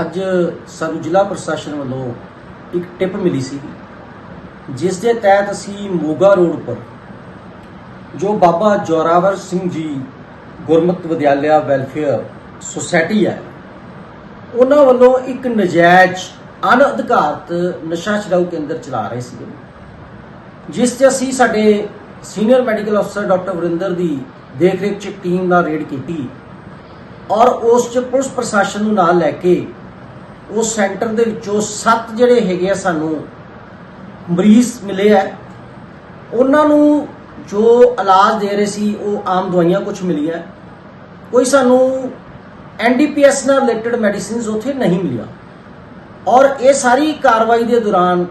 ਅੱਜ ਸਾਨੂੰ ਜ਼ਿਲ੍ਹਾ ਪ੍ਰਸ਼ਾਸਨ ਵੱਲੋਂ ਇੱਕ ਟਿਪ ਮਿਲੀ ਸੀ, ਜਿਸ ਦੇ ਤਹਿਤ ਅਸੀਂ ਮੋਗਾ ਰੋਡ ਉੱਪਰ, ਜੋ ਬਾਬਾ ਜੋਰਾਵਰ ਸਿੰਘ ਜੀ ਗੁਰਮਤਿ ਵਿਦਿਆਲਿਆ ਵੈਲਫੇਅਰ ਸੁਸਾਇਟੀ ਹੈ, ਉਹਨਾਂ ਵੱਲੋਂ ਇੱਕ ਨਜਾਇਜ਼ ਅਣਅਧਿਕਾਰਤ ਨਸ਼ਾ ਛਡਾਊ ਕੇਂਦਰ ਚਲਾ ਰਹੇ ਸੀ ਜਿਸ 'ਚ ਅਸੀਂ ਸਾਡੇ ਸੀਨੀਅਰ ਮੈਡੀਕਲ ਅਫਸਰ ਡਾਕਟਰ ਵਰਿੰਦਰ ਦੀ ਦੇਖਰੇਖ 'ਚ ਟੀਮ ਨਾਲ ਰੇਡ ਕੀਤੀ ਔਰ ਉਸ 'ਚ ਪੁਲਿਸ ਪ੍ਰਸ਼ਾਸਨ ਨੂੰ ਨਾਲ ਲੈ ਕੇ ਉਸ ਸੈਂਟਰ ਦੇ ਵਿੱਚੋਂ ਸੱਤ ਜਿਹੜੇ ਹੈਗੇ ਆ ਸਾਨੂੰ ਮਰੀਜ਼ ਮਿਲੇ ਆ। ਉਹਨਾਂ ਨੂੰ ਜੋ ਇਲਾਜ ਦੇ ਰਹੇ ਸੀ, ਉਹ ਆਮ ਦਵਾਈਆਂ ਕੁਝ ਮਿਲੀਆਂ। ਕੋਈ ਸਾਨੂੰ ਐਨਡੀਪੀਐਸ ਨਾਲ ਰਿਲੇਟਡ ਮੈਡੀਸਿਨਸ ਉੱਥੇ ਨਹੀਂ ਮਿਲੀਆਂ। ਔਰ ਇਹ ਸਾਰੀ ਕਾਰਵਾਈ ਦੇ ਦੌਰਾਨ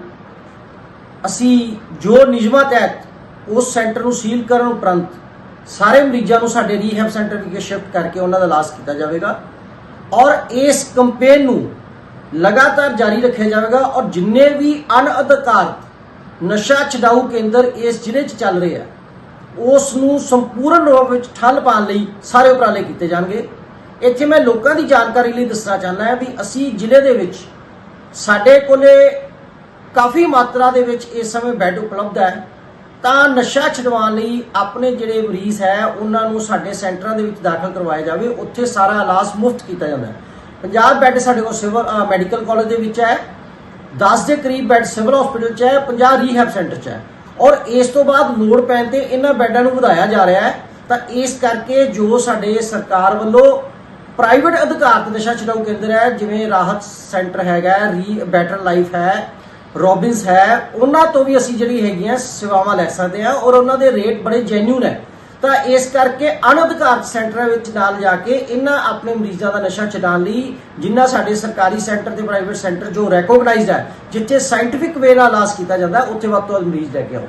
ਅਸੀਂ ਜੋ ਨਿਯਮਾਂ ਤਹਿਤ ਉਸ ਸੈਂਟਰ ਨੂੰ ਸੀਲ ਕਰਨ ਉਪਰੰਤ ਸਾਰੇ ਮਰੀਜ਼ਾਂ ਨੂੰ ਸਾਡੇ ਰੀਹੈਬ ਸੈਂਟਰ ਵਿਖੇ ਸ਼ਿਫਟ ਕਰਕੇ ਉਹਨਾਂ ਦਾ ਇਲਾਜ ਕੀਤਾ ਜਾਵੇਗਾ। ਔਰ ਇਸ ਕੰਪੇਨ ਨੂੰ ਲਗਾਤਾਰ ਜਾਰੀ ਰੱਖਿਆ ਜਾਵੇਗਾ ਔਰ ਜਿੰਨੇ ਵੀ ਅਣਅਧਿਕਾਰਤ ਨਸ਼ਾ ਛਡਾਊ ਕੇਂਦਰ ਇਸ ਜ਼ਿਲ੍ਹੇ 'ਚ ਚੱਲ ਰਹੇ ਆ, ਉਸ ਨੂੰ ਸੰਪੂਰਨ ਰੂਪ ਵਿੱਚ ਠੱਲ ਪਾਉਣ ਲਈ ਸਾਰੇ ਉਪਰਾਲੇ ਕੀਤੇ ਜਾਣਗੇ। ਇੱਥੇ ਮੈਂ ਲੋਕਾਂ ਦੀ ਜਾਣਕਾਰੀ ਲਈ ਦੱਸਣਾ ਚਾਹੁੰਦਾ ਹਾਂ ਵੀ ਅਸੀਂ ਜ਼ਿਲ੍ਹੇ ਦੇ ਵਿੱਚ ਸਾਡੇ ਕੋਲੇ ਕਾਫੀ ਮਾਤਰਾ ਦੇ ਵਿੱਚ ਇਸ ਸਮੇਂ ਬੈੱਡ ਉਪਲਬਧ ਹੈ। ਤਾਂ ਨਸ਼ਾ ਛਡਵਾਉਣ ਲਈ ਆਪਣੇ ਜਿਹੜੇ ਮਰੀਜ਼ ਹੈ, ਉਹਨਾਂ ਨੂੰ ਸਾਡੇ ਸੈਂਟਰਾਂ ਦੇ ਵਿੱਚ ਦਾਖਲ ਕਰਵਾਇਆ ਜਾਵੇ। ਉੱਥੇ ਸਾਰਾ ਇਲਾਜ ਮੁਫਤ ਕੀਤਾ ਜਾਂਦਾ ਹੈ। 50 ਬੈੱਡ ਸਾਡੇ ਕੋਲ ਸਿਵਲ ਮੈਡੀਕਲ ਕਾਲਜ ਦੇ ਵਿੱਚ ਹੈ। 10 ਦੇ ਕਰੀਬ ਬੈੱਡ ਸਿਵਲ ਹਸਪੀਟਲ 'ਚ ਹੈ 50 ਰੀਹੈਬ ਸੈਂਟਰ 'ਚ ਹੈ। ਔਰ ਇਸ ਤੋਂ ਬਾਅਦ ਲੋੜ ਪੈਣ ਤੇ ਇਹਨਾਂ ਬੈੱਡਾਂ ਨੂੰ ਵਧਾਇਆ ਜਾ ਰਿਹਾ ਹੈ। ਤਾਂ ਇਸ ਕਰਕੇ ਜੋ ਸਾਡੇ ਸਰਕਾਰ ਵੱਲੋਂ ਪ੍ਰਾਈਵੇਟ ਅਧਿਕਾਰਤ ਨਸ਼ਾ ਛਡਾਊ ਕੇਂਦਰ ਹੈ, ਜਿਵੇਂ ਰਾਹਤ ਸੈਂਟਰ ਹੈਗਾ ਰੀ ਬੈਟਰ ਲਾਈਫ ਹੈ ਰੋਬਿਨਸ ਹੈ, ਉਹਨਾਂ ਤੋਂ ਵੀ ਅਸੀਂ ਜਿਹੜੀ ਹੈਗੀਆਂ ਸੇਵਾਵਾਂ ਲੈ ਸਕਦੇ ਹਾਂ ਔਰ ਉਹਨਾਂ ਦੇ ਰੇਟ ਬੜੇ ਜੈਨੂਨ ਹੈ। ਤਾਂ ਇਸ ਕਰਕੇ ਅਣਅਧਿਕਾਰਤ ਸੈਂਟਰਾਂ ਵਿੱਚ ਨਾਲ ਜਾ ਕੇ ਇਹਨਾਂ ਆਪਣੇ ਮਰੀਜ਼ਾਂ ਦਾ ਨਸ਼ਾ ਛਡਾਉਣ ਲਈ ਜਿੰਨਾ ਸਾਡੇ ਸਰਕਾਰੀ ਸੈਂਟਰ ਤੇ ਪ੍ਰਾਈਵੇਟ ਸੈਂਟਰ ਜੋ ਰੈਕੋਗਨਾਈਜ਼ਡ ਹੈ, ਜਿੱਥੇ ਸਾਇੰਟਿਫਿਕ ਵੇ ਨਾਲ ਇਲਾਜ ਕੀਤਾ ਜਾਂਦਾ, ਉੱਥੇ ਵੱਧ ਤੋਂ ਵੱਧ ਮਰੀਜ਼ ਲੈ ਕੇ ਆਓ।